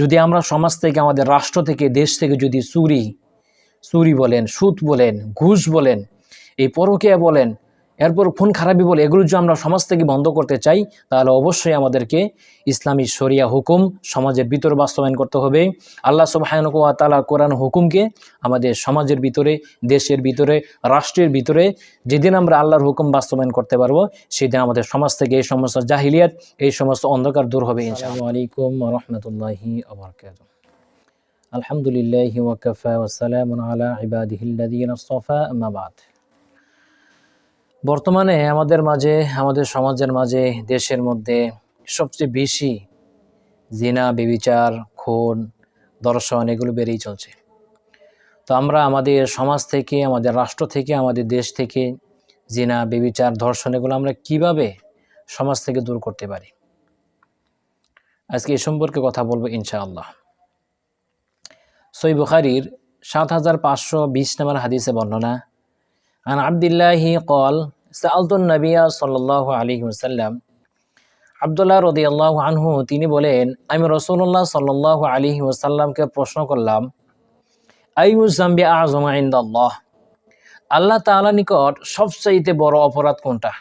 যদি আমরা সমাজ থেকে, আমাদের রাষ্ট্র থেকে, দেশ থেকে যদি চুরি চুরি বলেন, সুদ বলেন, ঘুষ বলেন, এই পরকিয়া বলেন এরপর খুন খারাপি বলে এগুলো যদি আমরা সমাজ থেকে বন্ধ করতে চাই, তাহলে অবশ্যই আমাদেরকে ইসলামী শরিয়া হুকুম সমাজের ভিতরে বাস্তবায়ন করতে হবে। আল্লাহ সুবাহানুয়া তালা কোরআন হুকুমকে আমাদের সমাজের ভিতরে, দেশের ভিতরে, রাষ্ট্রের ভিতরে, যেদিন আমরা আল্লাহর হুকুম বাস্তবায়ন করতে পারব, সেদিন আমাদের সমাজ থেকে এই সমস্ত জাহিলিয়াত, এই সমস্ত অন্ধকার দূর হবে ইনশাআল্লাহ। আলাইকুম রহমতুল্লাহি আলহামদুলিল্লাহ আলা বর্তমানে আমাদের মাঝে, আমাদের সমাজের মাঝে, দেশের মধ্যে সবচেয়ে বেশি জিনা, বেবিচার, খুন, দর্শন এগুলো বেড়েই চলছে। তো আমরা আমাদের সমাজ থেকে, আমাদের রাষ্ট্র থেকে, আমাদের দেশ থেকে জিনা, বেবিচার, ধর্ষণ এগুলো আমরা কীভাবে সমাজ থেকে দূর করতে পারি? আজকে এ সম্পর্কে কথা বলব ইনশাআল্লাহ। সই বুখারির সাত হাজার পাঁচশো বিশ নম্বর হাদিসে বর্ণনা عن عبد الله قال سألت النبي صلى الله عليه وسلم আবদুল্লাহ রদি আল্লাহ আনহু তিনি বলেন আমি রসুল্লাহ সাল্লাহ আলী ওসাল্লামকে প্রশ্ন করলাম আইমুজাম্বি আজম আল্লাহ আল্লাহ তাআলা নিকট সবচাইতে বড় অপরাধ কোনটা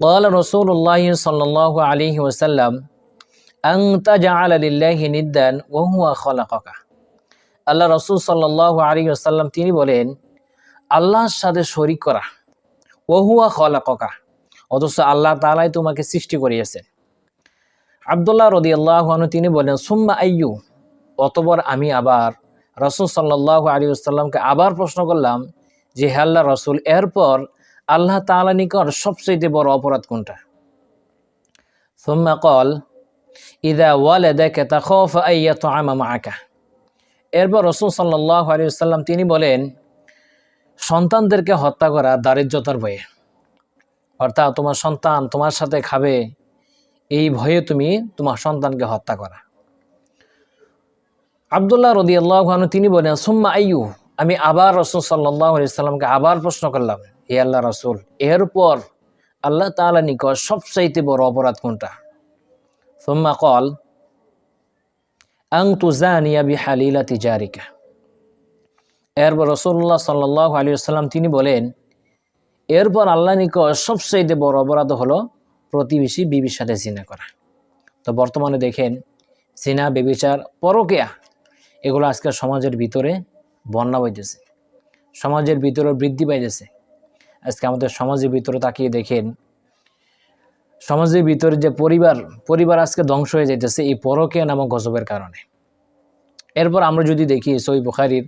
قال رسول الله صلى الله عليه وسلم أن تجعل لله ندا وهو خلقك আল্লাহ রসুল সাল্লাহ আলী ওসাল্লাম তিনি বলেন আল্লাহর সাথে শরিক করা। ওহুয়া খলাকা অথচ আল্লাহ তালাই তোমাকে সৃষ্টি করিয়েছেন আবদুল্লাহ রদি আল্লাহনু তিনি বলেন, সুম্মা আইয়ু। অতবর আমি আবার রসুল সাল্লাহ আলী আসাল্লামকে আবার প্রশ্ন করলাম যে, হে আল্লাহ রসুল, এরপর আল্লাহ তালা নিকট সবচেয়ে বড় অপরাধ কোনটা? সুম্মা কল ইদা ওয়ালে দেখে তা খফ আইয়া তো আমা আঁকা এরপর রসুল সাল্লাহ আলী আসাল্লাম তিনি বলেন সন্তানদেরকে হত্যা করা দারিদ্রতার ভয়ে। অর্থাৎ তোমার সন্তান তোমার সাথে খাবে, এই ভয়ে তুমি তোমার সন্তানকে হত্যা করা। আবদুল্লাহ রদি আল্লাহানু তিনি বলেন, সুম্মা আইয়ু? আমি আবার রসুল সাল্লাহ সাল্লামকে আবার প্রশ্ন করলাম, হে আল্লাহ রসুল এরপর আল্লাহ তালা নিকট সবচাইতে বড় অপরাধ কোনটা? সুম্মা কল আং তুজানিয়া বি হালিলা তিজারিকা এরপর রসুল্লাহ সাল্লাহ আলী আসসালাম তিনি বলেন, এরপর আল্লাহ নিকট সবচাইতে বড় অপরাধ হলো প্রতিবেশী বিবির সাথে জিনা করা। তো বর্তমানে দেখেন, জিনা বেবিচার পরকেয়া, এগুলো আজকাল সমাজের ভিতরে বন্যা বইতেছে। সমাজের ভিতরে বৃদ্ধি পাইতেছে। আজকে আমাদের সমাজের ভিতরে তাকিয়ে দেখেন, সমাজের ভিতরে যে পরিবার পরিবার আজকে ধ্বংস হয়ে যাইতেছে এই পরকেয়া নামক গজবের কারণে। এরপর আমরা যদি দেখি সই বুখারির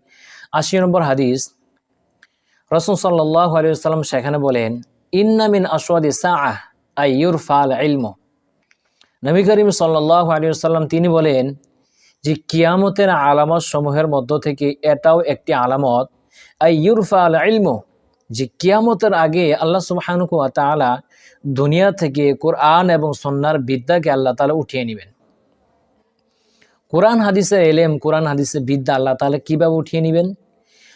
আশি নম্বর হাদিস, রসুল সাল্লাহ আলিয়াল্লাম সেখানে বলেন ইন্নামিন আসওয়াদি সাহ আইয়ুর ফাল ইলম। নবী করিম সাল্লাহ আলিয়াল্লাম তিনি বলেন যে, কিয়ামতের আলামত সমূহের মধ্য থেকে এটাও একটি আলামত আইয়ুর ফাল ইলম। যে, কিয়ামতের আগে আল্লাহ সুবাহানুকু তালা দুনিয়া থেকে কোরআন এবং সন্ন্যার বিদ্যাকে আল্লাহ তালা উঠিয়ে নেবেন। কোরআন হাদিসে এলেম, কোরআন হাদিসে বিদ্যা আল্লাহ তাহলে কীভাবে উঠিয়ে নেবেন?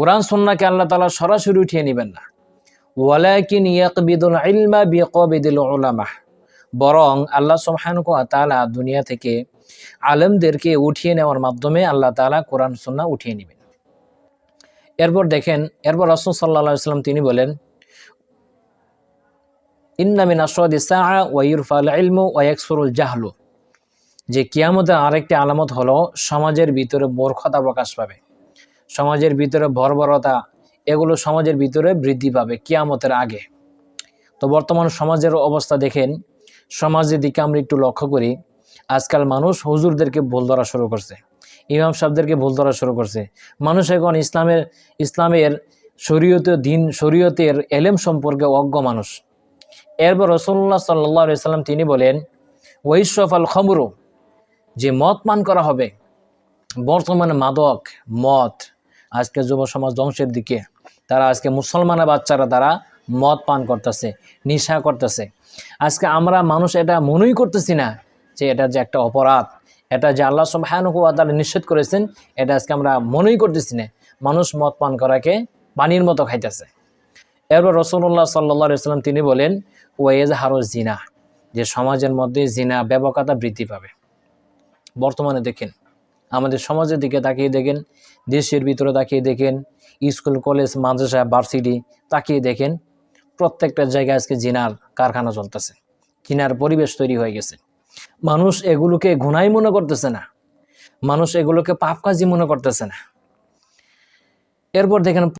কোরআন, সন্নাকে আল্লাহ তালা সরাসরি উঠিয়ে নেবেন না। ওয়ালাকিন ইয়াকবিদুল ইলমা বিকবিদুল উলামা। বরং আল্লাহ সুবহানাহু দুনিয়া থেকে আলেমদেরকে উঠিয়ে নেওয়ার মাধ্যমে আল্লাহ তাআলা কোরআন সন্না উঠিয়ে নেবেন। এরপর দেখেন, এরপর রাসূল সাল্লাল্লাহু সাল্লাম তিনি বলেন, ইন্না মিন আশরাদি সাআ ওয়া ইরফাল ইলমু ওয়া ইয়াকসুরুল জাহলু। যে কিয়ামতের আরেকটি আলামত হলো, সমাজের ভিতরে মূর্খতা প্রকাশ পাবে। সমাজের ভিতরে বর্বরতা, এগুলো সমাজের ভিতরে বৃদ্ধি পাবে কিয়ামতের আগে। তো বর্তমান সমাজের অবস্থা দেখেন সমাজের দিকে আমরা একটু লক্ষ্য করি, আজকাল মানুষ হুজুরদেরকে ভুল ধরা শুরু করছে, ইমাম সাহেবদেরকে ভুল ধরা শুরু করছে। মানুষ এখন ইসলামের ইসলামের শরীয়তে দিন, শরীয়তের এলেম সম্পর্কে অজ্ঞ মানুষ। এরপর রসল্লাহ সাল্লাহ সাল্লাম তিনি বলেন ওয়াইশফ আল খমরু যে মত পান করা হবে, বর্তমানে মাদক, মদ আজকে যুব সমাজ ধ্বংসের দিকে। তারা আজকে মুসলমানের বাচ্চারা তারা মদ পান করতেছে, নেশা করতেছে। আজকে আমরা মানুষ এটা মনেই করতেছি না যে এটা যে একটা অপরাধ, এটা যে আল্লাহ সুবহানাহু ওয়া তাআলা নিষেধ করেছেন, এটা আজকে আমরা মনেই করতেছি না। মানুষ মদ পান করাকে পানির মতো খাইতেছে। এরপর রসুল্লাহ সাল্লাহ সাল্লাম তিনি বলেন ওয়েজ হারো জিনা যে সমাজের মধ্যে জিনা ব্যাপকতা বৃদ্ধি পাবে। বর্তমানে দেখেন আমাদের সমাজের দিকে তাকিয়ে দেখেন, দেশের ভিতরে তাকিয়ে দেখেন, স্কুল, কলেজ, মাদ্রাসা, ভার্সিটি তাকিয়ে দেখেন, প্রত্যেকটা জায়গায় আজকে জিনার কারখানা চলতেছে, জিনার পরিবেশ তৈরি হয়ে গেছে। মানুষ এগুলোকে ঘুণাই মনে করতেছে না, মানুষ এগুলোকে পাপ কাজই মনে করতেছে না। এরপর দেখেন